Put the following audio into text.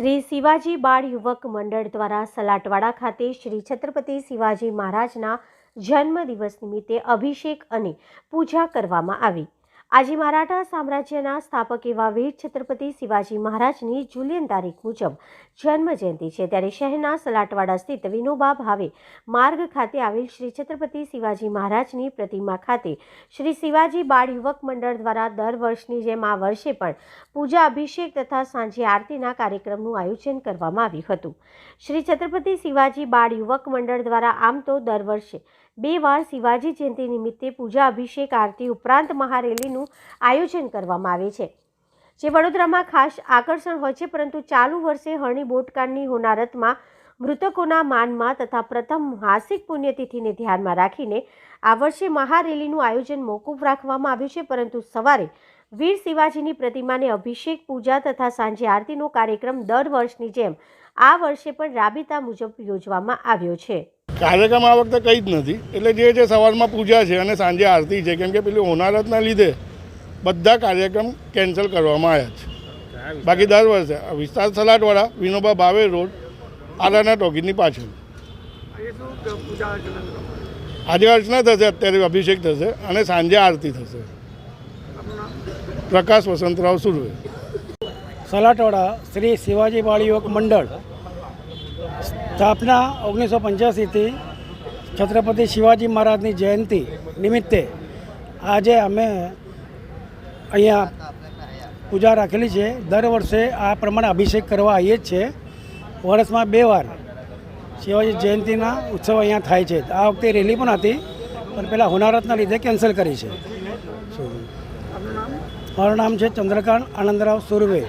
શ્રી શિવાજી બાળ યુવક મંડળ દ્વારા સલાટવાડા ખાતે શ્રી છત્રપતિ શિવાજી મહારાજના જન્મદિવસ નિમિત્તે અભિષેક અને પૂજા કરવામાં આવી. આજે મરાઠા સામ્રાજ્યના સ્થાપક એવા વીર છત્રપતિ શિવાજી મહારાજની જુલિયન તારીખ મુજબ જન્મ જયંતિ છે. ત્યારે શહેરના સલાટવાડા સ્થિત વિનોબા ભાવે માર્ગ ખાતે આવેલ શ્રી છત્રપતિ શિવાજી મહારાજની પ્રતિમા ખાતે શ્રી શિવાજી બાળ યુવક મંડળ દ્વારા દર વર્ષની જેમ આ વર્ષે પણ પૂજા, અભિષેક તથા સાંજે આરતીના કાર્યક્રમનું આયોજન કરવામાં આવ્યું હતું. શ્રી છત્રપતિ શિવાજી બાળ યુવક મંડળ દ્વારા આમ તો દર વર્ષે બે વાર શિવાજી જયંતિ નિમિત્તે પૂજા, અભિષેક, આરતી ઉપરાંત મહારેલીનું આયોજન કરવામાં આવે છે. જે વડોદરામાં ખાસ આકર્ષણ હોય છે, પરંતુ ચાલુ વર્ષે હરણી બોટકાંડની હોનારતમાં મૃતકોના માનમાં તથા પ્રથમ માસિક પુણ્યતિથિને ધ્યાનમાં રાખીને આ વર્ષે મહારેલીનું આયોજન મોકૂફ રાખવામાં આવ્યું છે, પરંતુ સવારે વીર શિવાજીની પ્રતિમાને અભિષેક, પૂજા તથા સાંજે આરતીનો કાર્યક્રમ દર વર્ષની જેમ આ વર્ષે પણ રાબેતા મુજબ યોજવામાં આવ્યો છે. કાર્યક્રમ આ વખતે કંઈ જ નથી. એટલે જે છે સવારમાં પૂજા છે અને સાંજે આરતી છે, કેમ કે પેલી હોનારતના લીધે બધા કાર્યક્રમ કેન્સલ કરવામાં આવ્યા છે. બાકી દર વર્ષે વિસ્તાર સલાટવાળા, વિનોબા ભાવે રોડ, આરાના ટોકીની પાછળ. આજે અર્ચના થશે, અત્યારે અભિષેક થશે અને સાંજે આરતી થશે. પ્રકાશ વસંતરાવ સુરવે. સલાટવાડા શ્રી શિવાજી બાળ યુવક મંડળ. સ્થાપના ઓગણીસો પંચ્યાસીથી છત્રપતિ શિવાજી મહારાજની જયંતિ નિમિત્તે આજે અમે અહીંયા પૂજા રાખેલી છે. દર વર્ષે આ પ્રમાણે અભિષેક કરવા આવીએ જ છે વર્ષમાં બે વાર શિવાજી જયંતિના ઉત્સવ અહીંયા થાય છે. આ વખતે રેલી પણ હતી, પણ પેલા હોનારતના લીધે કેન્સલ કરી છે. મારું નામ છે ચંદ્રકાંત આનંદરાવ સુરવે.